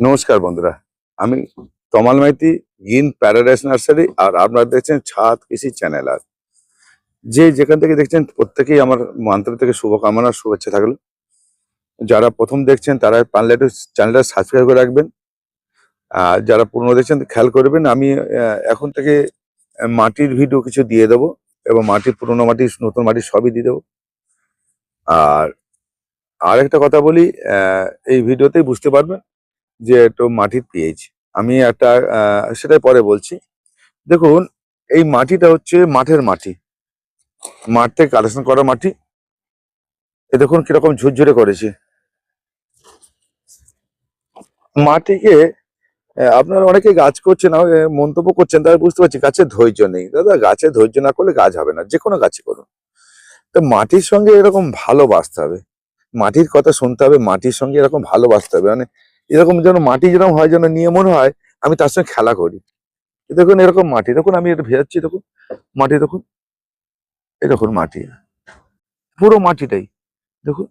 নমস্কার বন্ধুরা, আমি Tamal Maiti, green paradise nursery, আর আপনারা দেখছেন ছাদ কৃষি চ্যানেল আর। যে যেখান থেকে দেখছেন প্রত্যেকেই আমার মন্ত্র থেকে শুভকামনা, শুভেচ্ছা থাকল। যারা প্রথম দেখছেন, তারা পারলে একটু চ্যানেলটা সাবস্ক্রাইব করে রাখবেন। আর যারা পুরনো দেখছেন, খেয়াল করবেন, আমি এখন থেকে মাটির ভিডিও কিছু দিয়ে দেবো, এবং মাটির পুরনো মাটি, নতুন মাটি সবই দিয়ে দেবো। আর আরেকটা কথা বলি এই ভিডিওতেই বুঝতে পারবেন যে একটু মাটির পিএইচ আমি একটা সেটাই পরে বলছি। দেখুন, এই মাটিটা হচ্ছে মাঠের মাটি। মাঠ থেকে কালেকশন করা মাটি। এ দেখুন কীরকম ঝুরঝুরে করেছে। মাটিকে আপনারা অনেকে গাছ করছেন মন্তব্য করছেন, তারা বুঝতে পারছি গাছের ধৈর্য নেই। দাদা, গাছে ধৈর্য না করলে গাছ হবে না যে কোনো গাছে করুন। তো মাটির সঙ্গে এরকম ভালোবাসতে হবে। মাটির কথা শুনতে হবে, মাটির সঙ্গে এরকম ভালোবাসতে হবে। মানে এরকম যেন মাটি যেরকম হয়, যেন নিয়ে মনে হয়, আমি তার সঙ্গে খেলা করি। দেখুন, এরকম মাটি। দেখুন, আমি এটা ভেজাচ্ছি, দেখুন, মাটি, দেখুন। এই দেখুন মাটি। পুরো মাটিটাই। দেখুন,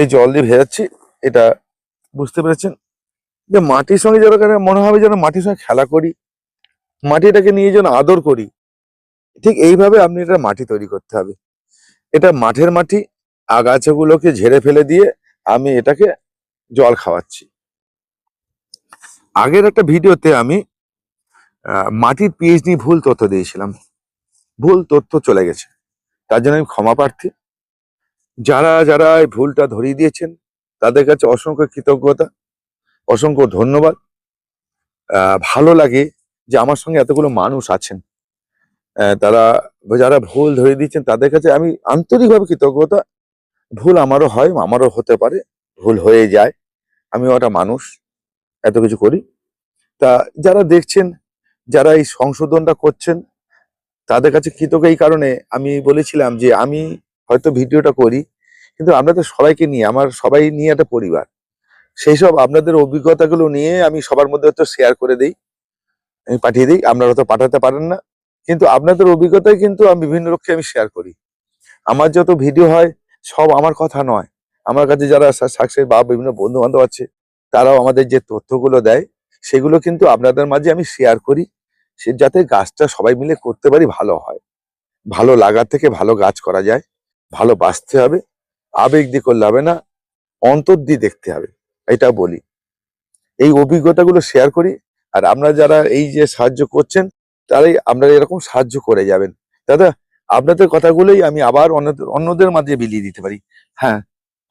এই জল দিয়ে ভেজাচ্ছি, এটা বুঝতে পেরেছেন? যে মাটির সঙ্গে যেন মনে হবে যেন মাটির সঙ্গে খেলা করি, মাটিটাকে নিয়ে যেন আদর করি। ঠিক এইভাবে আপনি এটা মাটি তৈরি করতে হবে। এটা মাঠের মাটি, আগাছাগুলোকে ঝেড়ে ফেলে দিয়ে আমি এটাকে জল খাওয়াচ্ছি। আগের একটা ভিডিওতে আমি মাটির পিএইচ নিয়ে ভুল তথ্য দিয়েছিলাম। ভুল তথ্য চলে গেছে। তার জন্য আমি ক্ষমা প্রার্থী। যারা যারা এই ভুলটা ধরিয়ে দিয়েছেন, তাদের কাছে অসংখ্য কৃতজ্ঞতা, অসংখ্য ধন্যবাদ। ভালো লাগে যে আমার সঙ্গে এতগুলো মানুষ আছেন। তারা, যারা ভুল ধরিয়ে দিয়েছেন, তাদের কাছে আমি আন্তরিকভাবে কৃতজ্ঞতা। ভুল আমারও হয়, আমারও হতে পারে, ভুল হয়ে যায়। আমিও একটা মানুষ। এত কিছু করি। তা যারা দেখছেন, যারা এই সংশোধনটা করছেন, তাদের কাছে কৃতজ্ঞ এই কারণে আমি বলেছিলাম যে আমি হয়তো ভিডিওটা করি, কিন্তু আপনাদের সবাইকে নিয়ে, আমার সবাই নিয়ে একটা পরিবার। সেই সব আপনাদের অভিজ্ঞতাগুলো নিয়ে আমি সবার মধ্যে হয়তো শেয়ার করে দিই, আমি পাঠিয়ে দিই, আপনারা হয়তো পাঠাতে পারেন না। কিন্তু আপনাদের অভিজ্ঞতাই কিন্তু আমি বিভিন্ন লোককে আমি শেয়ার করি। আমার যত ভিডিও হয়, সব আমার কথা নয়। আমার কাছে যারা সাকসেস বা বিভিন্ন বন্ধু বান্ধব আছে তারাও আমাদের যে তথ্যগুলো দেয়, সেগুলো কিন্তু আপনাদের মাঝে আমি শেয়ার করি, সে যাতে গাছটা সবাই মিলে করতে পারি ভালো হয়। ভালো লাগা থেকে ভালো গাছ করা যায়, ভালো বাঁচতে হবে, আবেগ দিয়ে করলে হবে না, অন্তর দিয়ে দেখতে হবে, এটা বলি। এই অভিজ্ঞতাগুলো শেয়ার করি, আর আপনারা যারা এই যে সাহায্য করছেন, তারাই আপনারা এরকম সাহায্য করে যাবেন। দাদা, আপনাদের কথাগুলোই আমি আবার অন্যদের মাঝে বিলিয়ে দিতে পারি। হ্যাঁ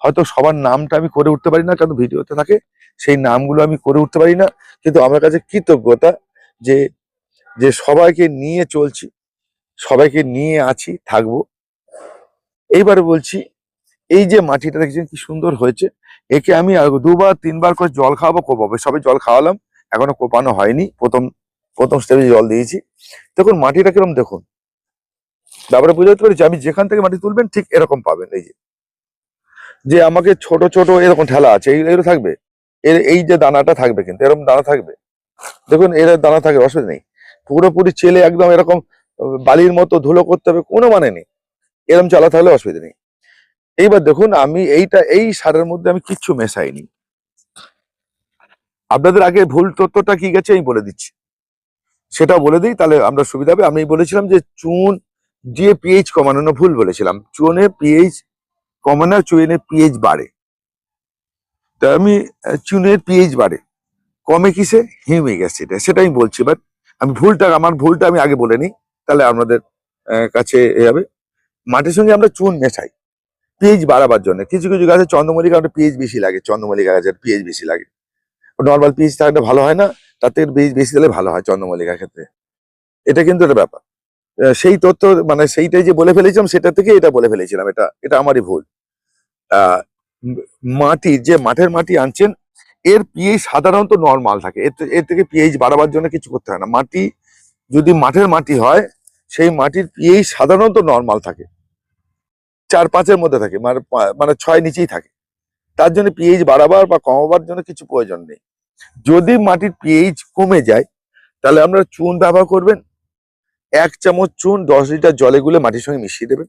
হয়তো সবার নামটা আমি করে উঠতে পারি না, কারণ ভিডিওতে থাকে, সেই নামগুলো আমি করে উঠতে পারি না। কিন্তু আমার কাছে কৃতজ্ঞতা যে যে সবাইকে নিয়ে চলছি, সবাইকে নিয়ে আছি, থাকব। এইবারে বলছি, এই যে মাটিটা দেখছেন কি সুন্দর হয়েছে, একে আমি দুবার, তিনবার করে জল খাওয়াবো কোপাবো সবে জল খাওয়ালাম, এখনও কোপানো হয়নি, প্রথম প্রথম স্টেপে জল দিয়েছি। দেখুন মাটিটা কীরকম দেখুন। তারপরে বুঝতে পেরেছি, আমি যেখান থেকে মাটি তুলবেন, ঠিক এরকম পাবেন, এই যে। যে আমাকে ছোট ছোট এরকম ঠেলা আছে এগুলো থাকবে। এর, এই যে দানাটা থাকবে কিন্তু, এরকম দানা থাকবে। দেখুন, এর দানা থাকবে, অসুবিধা নেই। পুরোপুরি চেলে একদম এরকম বালির মতো ধুলো করতে হবে, কোনো মানে নেই। এরকম চালাতে থাকলে অসুবিধা নেই। এইবার দেখুন, আমি এইটা, এই সারের মধ্যে আমি কিচ্ছু মেশাইনি। আপনাদের আগে ভুল তথ্যটা কি গেছে, আমি বলে দিচ্ছি। সেটা বলে দিই, তাহলে আমরা সুবিধা হবে। আমি বলেছিলাম যে চুন দিয়ে পিএইচ কমানো ভুল বলেছিলাম। চুনে পিএইচ কমানো চুনে পিএইচ বাড়ে। তা আমি চুনের পিএইচ বাড়ে। কমে কিসে? হিউমিক অ্যাসিডে। সেটা আমি বলছি বাট আমি ভুলটা, আমার ভুলটা আমি আগে বলে নিই, তাহলে আপনাদের কাছে এ হবে। মাটির সঙ্গে আমরা চুন মেশাই, পিএইচ বাড়াবার জন্য। কিছু কিছু গাছে চন্দ্রমল্লিকা একটা পিএইচ বেশি লাগে, চন্দ্রমল্লিকা গাছের পিএইচ বেশি লাগে। নর্মাল পিএইচ থাকলে ভালো হয় না, তাতে পিএইচ বেশি দিলে ভালো হয় চন্দ্রমল্লিকার ক্ষেত্রে। এটা কিন্তু একটা ব্যাপার। সেই তথ্য মানে সেইটাই যে বলে ফেলেছিলাম, সেটা থেকে এটা বলে ফেলেছিলাম, এটা এটা আমারই ভুল। মাটি, যে মাঠের মাটি আনছেন, এর পিএইচ সাধারণত নর্মাল থাকে। এর থেকে পিএইচ বাড়াবার জন্য কিছু করতে হয় না। মাটি, যদি মাঠের মাটি হয়, সেই মাটির পিএইচ সাধারণত নর্মাল থাকে। চার পাঁচের মধ্যে থাকে মানে মানে ছয় নিচেই থাকে। তার জন্য পিএইচ বাড়াবার বা কমাবার জন্য কিছু প্রয়োজন নেই। যদি মাটির পিএইচ কমে যায়, তাহলে আমরা চুন ব্যবহার করবেন এক চামচ চুন দশ লিটার জলে গুলে মাটির সঙ্গে মিশিয়ে দেবেন।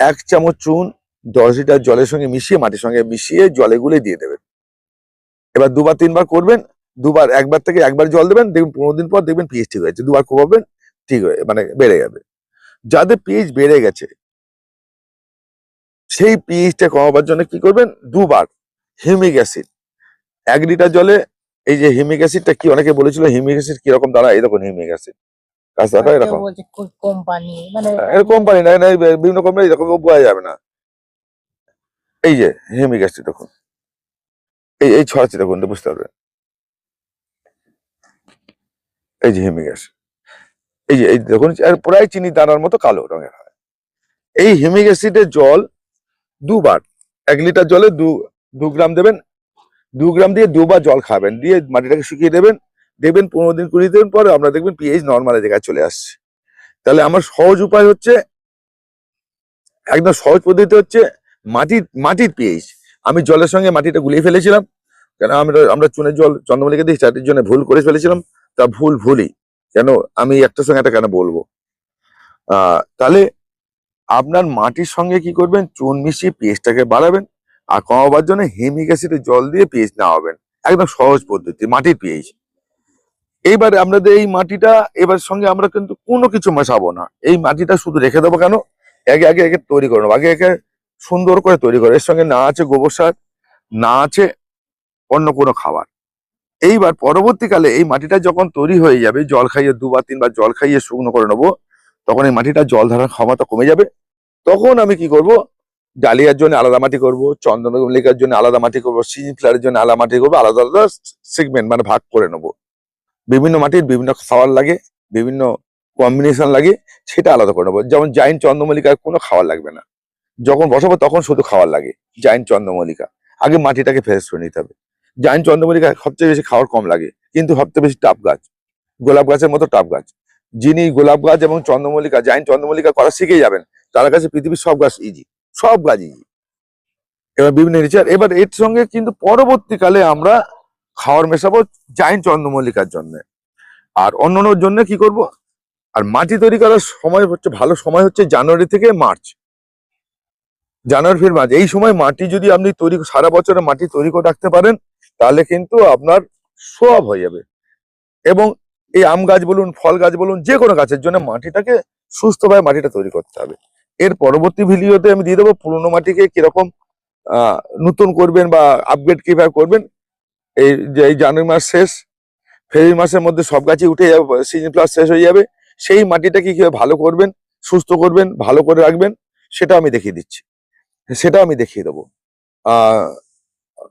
এক চামচ চুন দশ লিটার জলের সঙ্গে মিশিয়ে মাটির সঙ্গে মিশিয়ে জলে গুলে দিয়ে দেবেন। এবার দুবার তিনবার করবেন, দুবার একবার থেকে একবার জল দেবেন, দেখবেন পনেরো দিন পর দেখবেন পিএইচ ঠিক হয়েছে দুবার কোপাবেন ঠিক হয়ে মানে বেড়ে যাবে। যাদের পিএইচ বেড়ে গেছে, সেই পিএইচটা কমাবার জন্য কি করবেন? দুবার হিউমিক অ্যাসিড, এক লিটার জলে, এই যে হিউমিক অ্যাসিডটা কি অনেকে বলেছিল, হিউমিক অ্যাসিড কীরকম দাঁড়া এই দেখুন হিউমিক অ্যাসিড। এরকম। কোম্পানি মানে এর কোম্পানি না না, বিভিন্ন কোম্পানি এরকম বোঝা যাবে না। এই যে এই এই ছড়াচ্ছি দেখুন বুঝতে পারবেন। এই যে এই যে এই দেখুন প্রায় চিনি দানার মতো কালো রঙের হয়। এই হিউমিক অ্যাসিডের জল দুবার এক লিটার জলে দু দু গ্রাম দেবেন। দু গ্রাম দিয়ে দুবার জল খাবেন দিয়ে মাটিটাকে শুকিয়ে দেবেন। দেখবেন পনেরো দিন, কুড়ি দিন পরে আমরা দেখবেন পিএইচ নর্মাল জায়গায় চলে আসছে। তাহলে আমার সহজ উপায় হচ্ছে, একদম সহজ পদ্ধতি হচ্ছে মাটির মাটির পিএইচ আমি জলের সঙ্গে মাটিটা গুলিয়ে ফেলেছিলাম, কেন আমরা আমরা চুনের জল চন্দ্রমল্লিকা দিয়ে চারটির জন্য ভুল করে ফেলেছিলাম, তা ভুল ভুলই। কেন? আমি একটার সঙ্গে একটা কেন বলব? তাহলে আপনার মাটির সঙ্গে কি করবেন? চুন মিশিয়ে পিএইচটাকে বাড়াবেন আর কমাবার জন্য হিমিক অ্যাসিডের জল দিয়ে পিএইচ নেওয়াবেন একদম সহজ পদ্ধতি, মাটির পিএইচ এইবার আমাদের এই মাটিটা, এবার সঙ্গে আমরা কিন্তু কোনো কিছু মেশাবো না। এই মাটিটা শুধু রেখে দেবো কেন? আগে আগে একে তৈরি করে নেব। আগে একে সুন্দর করে তৈরি করে। এর সঙ্গে না আছে গোবর সার, না আছে অন্য কোনো খাবার। এইবার পরবর্তীকালে এই মাটিটা যখন তৈরি হয়ে যাবে, জল খাইয়ে দুবার, তিনবার জল খাইয়ে শুকনো করে নেব, তখন এই মাটিটা জল ধারার ক্ষমতা কমে যাবে। তখন আমি কি করব? ডালিয়ার জন্য আলাদা মাটি করব চন্দ্রমল্লিকার জন্য আলাদা মাটি করব সিজন ফ্লাওয়ারের জন্য আলাদা মাটি করব, আলাদা আলাদা সেগমেন্ট মানে ভাগ করে নেব। বিভিন্ন মাটির বিভিন্ন খাবার লাগে, বিভিন্ন কম্বিনেশন লাগে, সেটা আলাদা করে নেব। যেমন জাইন চন্দ্রমল্লিকার কোনো খাবার লাগবে না। যখন বসাবো তখন শুধু খাবার লাগে জাইন চন্দ্রমল্লিকা। আগে মাটিটাকে ফ্রেশ করে নিতে হবে। জাইন চন্দ্রমল্লিকা সবচেয়ে বেশি খাবার কম লাগে, কিন্তু সবচেয়ে বেশি টাপ গাছ। গোলাপ গাছের মতো টাপ গাছ। যিনি গোলাপ গাছ এবং চন্দ্রমল্লিকা জাইন চন্দ্রমল্লিকা করা শিখে যাবেন, তার কাছে পৃথিবীর সব গাছ ইজি সব গাছ ইজি এবার বিভিন্ন নেচার এবার এর সঙ্গে কিন্তু পরবর্তীকালে আমরা খাওয়ার মেশাবো জাইন চন্দ্রমল্লিকার জন্য। আর অন্যান্যর জন্য কি করব? আর মাটি তৈরি করার সময় হচ্ছে, ভালো সময় হচ্ছে জানুয়ারি থেকে মার্চ। জানুয়ারি ফের মার্চ। এই সময় মাটি যদি আপনি তৈরি, সারা বছরে মাটি তৈরি করে রাখতে পারেন, তাহলে কিন্তু আপনার সব হয়ে যাবে। এবং এই আম গাছ বলুন, ফল গাছ বলুন, যে কোনো গাছের জন্য মাটিটাকে সুস্থভাবে মাটিটা তৈরি করতে হবে। এর পরবর্তী ভিডিওতে আমি দিয়ে দেবো পুরোনো মাটিকে কীরকম নতুন করবেন বা আপগ্রেড কীভাবে করবেন এই যে এই জানুয়ারি মাস শেষ, ফেব্রুয়ারি মাসের মধ্যে সব গাছই উঠে যাবে সিজন প্লাস শেষ হয়ে যাবে। সেই মাটিটা মাটিটাকে কীভাবে ভালো করবেন, সুস্থ করবেন, ভালো করে রাখবেন সেটা আমি দেখিয়ে দিচ্ছি। সেটা আমি দেখিয়ে দেবো।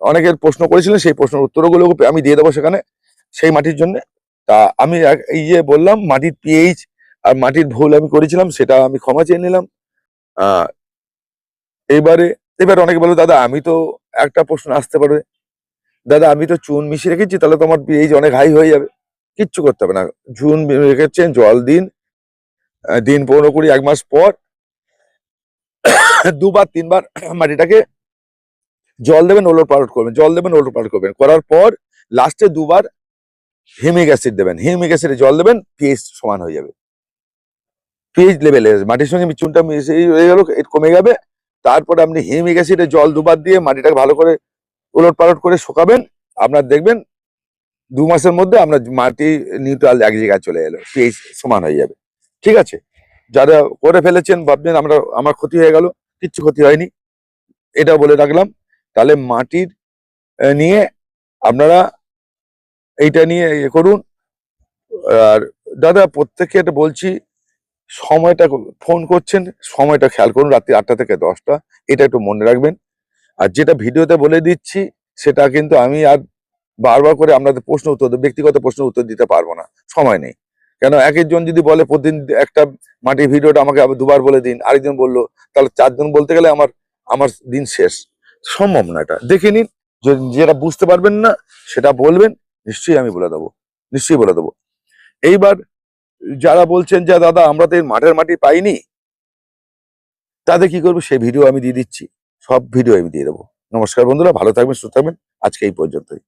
অনেকের প্রশ্ন করেছিলেন, সেই প্রশ্নের উত্তরগুলো আমি দিয়ে দেবো সেখানে। সেই মাটির জন্য। তা আমি এই যে বললাম, মাটির পিএইচ আর মাটির ভুল আমি করেছিলাম, সেটা আমি ক্ষমা চেয়ে নিলাম। এবারে, এবার অনেকে বলে দাদা, আমি তো একটা প্রশ্ন আসতে পারে দাদা, আমি তো চুন মিশিয়ে রেখেছি, তাহলে তো আমার পিএইচ অনেক হাই হয়ে যাবে। কিচ্ছু করতে হবে না। চুন রেখেছেন, জল দিন। দিন পনেরো কুড়ি, এক মাস পর দুবার, তিনবার মাটিটাকে জল দেবেন, ওলট পালট করবেন, জল দেবেন, ওলট পালট করবেন। করার পর লাস্টে দুবার হিমিক অ্যাসিড দেবেন। হিমিক অ্যাসিডে জল দেবেন পিএইচ সমান হয়ে যাবে। পিএইচ লেভেলে মাটির সঙ্গে চুনটা মিশে হয়ে গেল কমে যাবে। তারপরে আপনি হিমিক অ্যাসিডে জল দুবার দিয়ে মাটিটাকে ভালো করে ওলট পালট করে শুকাবেন, আপনার দেখবেন দু মাসের মধ্যে আপনার মাটি নিউট্রাল এক জায়গায় চলে এলো পিএইচ সমান হয়ে যাবে। ঠিক আছে? যারা করে ফেলেছেন, ভাবছেন আমরা, আমার ক্ষতি হয়ে গেল, কিচ্ছু ক্ষতি হয়নি। এটা বলে রাখলাম। তাহলে মাটির নিয়ে আপনারা এইটা নিয়ে ইয়ে করুন। আর দাদা, প্রত্যেককে এটা বলছি, সময়টা ফোন করছেন, সময়টা খেয়াল করুন, রাত্রি আটটা থেকে দশটা, এটা একটু মনে রাখবেন। আর যেটা ভিডিওতে বলে দিচ্ছি, সেটা কিন্তু আমি আর বারবার করে আপনাদের প্রশ্ন উত্তর ব্যক্তিগত প্রশ্ন উত্তর দিতে পারব না, সময় নেই। কেন এক একজন যদি বলে প্রতিদিন একটা মাটির ভিডিওটা আমাকে দুবার বলে দিন, আরেকজন বলল, তাহলে চারজন বলতে গেলে আমার আমার দিন শেষ। সম্ভব না এটা। দেখে নিন যেটা বুঝতে পারবেন না, সেটা বলবেন, নিশ্চয়ই আমি বলে দেবো, নিশ্চয়ই বলে দেবো। এইবার যারা বলছেন যে, দাদা, আমরা তো মাঠের মাটি পাইনি, তাদের কি করব? সেই ভিডিও আমি দিয়ে দিচ্ছি। সব ভিডিও আমি দিয়ে দেবো। নমস্কার বন্ধুরা ভালো থাকবেন সুস্থ থাকবেন। আজকে এই পর্যন্তই।